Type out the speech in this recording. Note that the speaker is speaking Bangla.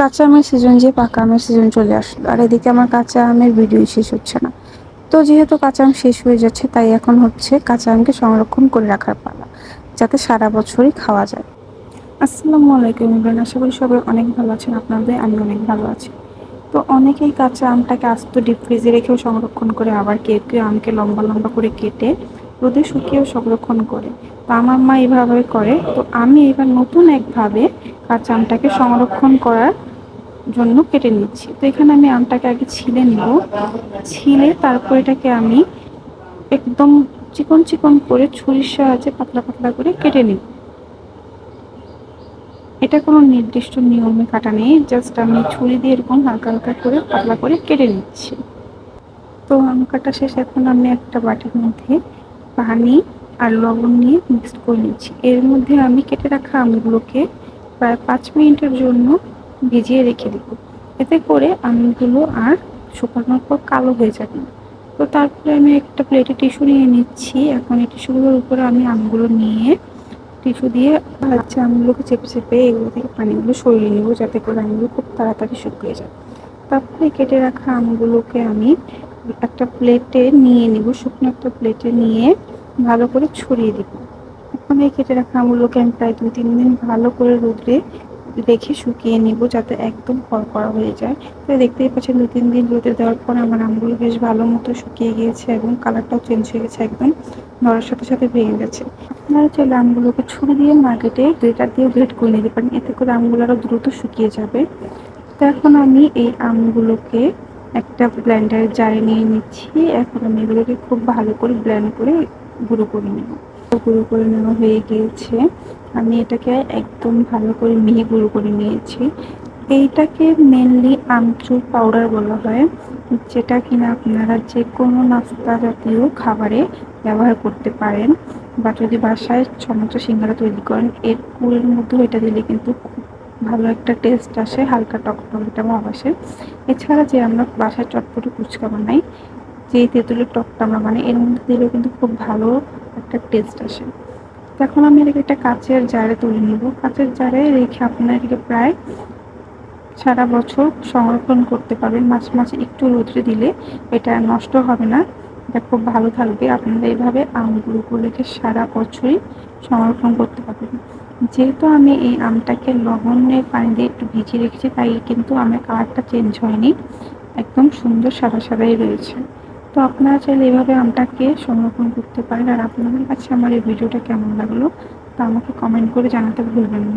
কাঁচা আমের সিজন যে পাকা আমের সিজন চলে আসলো, আর এদিকে আমার কাঁচা আমের ভিডিও শেষ হচ্ছে না। তো যেহেতু কাঁচা আম শেষ হয়ে যাচ্ছে, তাই এখন হচ্ছে কাঁচা আমকে সংরক্ষণ করে রাখার পালা, যাতে সারা বছরই খাওয়া যায়। আসসালামু আলাইকুম ইমরান, আশা করি সবাই অনেক ভালো আছেন, আপনাদের আমি অনেক ভালো আছি। তো অনেকেই কাঁচা আমটাকে আস্ত ডিপ ফ্রিজে রেখেও সংরক্ষণ করে, আবার কেউ কেউ আমকে লম্বা লম্বা করে কেটে রোদে শুকিয়েও সংরক্ষণ করে। তো আমার মা এইভাবে করে। তো আমি এবার নতুন একভাবে কাঁচা আমটাকে সংরক্ষণ করার জন্য কেটে নিচ্ছি। তো এখানে আমি আমটাকে আগে ছিলে নিব। ছিলে তারপর এটাকে আমি একদম চিকন চিকন করে ছুরির সাহায্যে পাতলা পাতলা করে কেটে নিব। এটা কোনো নির্দিষ্ট নিয়মে কাটা নেই, জাস্ট আমি ছুরি দিয়ে এরকম হালকা হালকা করে পাতলা করে কেটে নিচ্ছি। তো আম কাটা শেষ, এখন আমি একটা বাটির মধ্যে পানি আর লবণ নিয়ে মিক্সড করে নিচ্ছি। এর মধ্যে আমি কেটে রাখা আমগুলোকে প্রায় পাঁচ মিনিটের জন্য ভিজিয়ে রেখে দেবো। এতে করে আমগুলো আর শুকানোর পর কালো হয়ে যাবে। না তো তারপরে আমি একটা প্লেটে টিস্যু নিয়ে নিচ্ছি। এখন এই টিস্যুগুলোর উপরে আমি আমগুলো নিয়ে টিস্যু দিয়ে হচ্ছে আমগুলোকে চেপে চেপে এগুলো থেকে পানিগুলো সরিয়ে নেব যাতে করে আমগুলো খুব তাড়াতাড়ি শুকিয়ে যায়। তারপরে কেটে রাখা আমগুলোকে আমি একটা প্লেটে নিয়ে নিব। শুকনো একটা প্লেটে নিয়ে ভালো করে ছড়িয়ে দিব। এখন এই কেটে রাখা আমগুলোকে আমি প্রায় দুই তিন দিন ভালো করে রোদ্রে রেখে শুকিয়ে নিব যাতে একদম কড়কড়া হয়ে যায়। তো দেখতেই পাচ্ছেন, দু তিন দিন রোদে দেওয়ার পর আমার আমগুলো বেশ ভালো মতো শুকিয়ে গিয়েছে এবং কালারটাও চেঞ্জ হয়ে গেছে একদম, ধরার সাথে সাথে ভেঙে গেছে। আপনারা চাইলে আমগুলোকে ছুরি দিয়ে মার্কেটে গ্রেটার দিয়ে গ্রেট করে নিতে পারেন, এতে করে আমগুলো আরও দ্রুত শুকিয়ে যাবে। তো এখন আমি এই আমগুলোকে একটা ব্লেন্ডারের জারে নিয়ে নিচ্ছি, এখন আমি এগুলোকে খুব ভালো করে ব্লেন্ড করে গুঁড়ো করে নেব। গুঁড়ো করে নেওয়া হয়ে গিয়েছে। আমি এটাকে একদম ভালো করে মিহি গুঁড়ো করে নিয়েছি। এইটাকে মেনলি আমচুর পাউডার বলা হয়, যেটা কিনা আপনারা যে কোনো নাস্তা জাতীয় খাবারে ব্যবহার করতে পারেন বা যদি বাসায় সমস্ত সিঙ্গারা তৈরি করেন, এর পুরের মধ্যেও এটা দিলে কিন্তু খুব ভালো একটা টেস্ট আসে, হালকা টক টকটা ভাব আসে। এছাড়া যে আমরা বাসায় চটপটি ফুচকা বানাই যে তেঁতুলের টকটা আমরা বানাই, এর মধ্যে দিলেও কিন্তু খুব ভালো একটা টেস্ট আসে। এখন আমি এটাকে একটা কাচের জারে তুলে নিব। কাচের জারে রেখে আপনার এটাকে প্রায় সারা বছর সংরক্ষণ করতে পারবেন। মাঝে মাঝে একটু রোদ্রে দিলে এটা নষ্ট হবে না, এটা খুব ভালো থাকবে। আপনারা এইভাবে আমগুলো রেখে সারা বছরই সংরক্ষণ করতে পারবেন। যেহেতু আমি এই আমটাকে লবণের পানি দিয়ে একটু ভিজিয়ে রেখেছি, তাই কিন্তু আমার কালারটা চেঞ্জ হয়নি। একদম সুন্দর সাদা সাদাই রয়েছে। তো আপনারা চাইলে এভাবে আমটাকে সংরক্ষণ করতে পারেন। আর আপনাদের কাছে আমার এই ভিডিওটা কেমন লাগল তা আমাকে কমেন্ট করে জানাতে ভুলবেন না।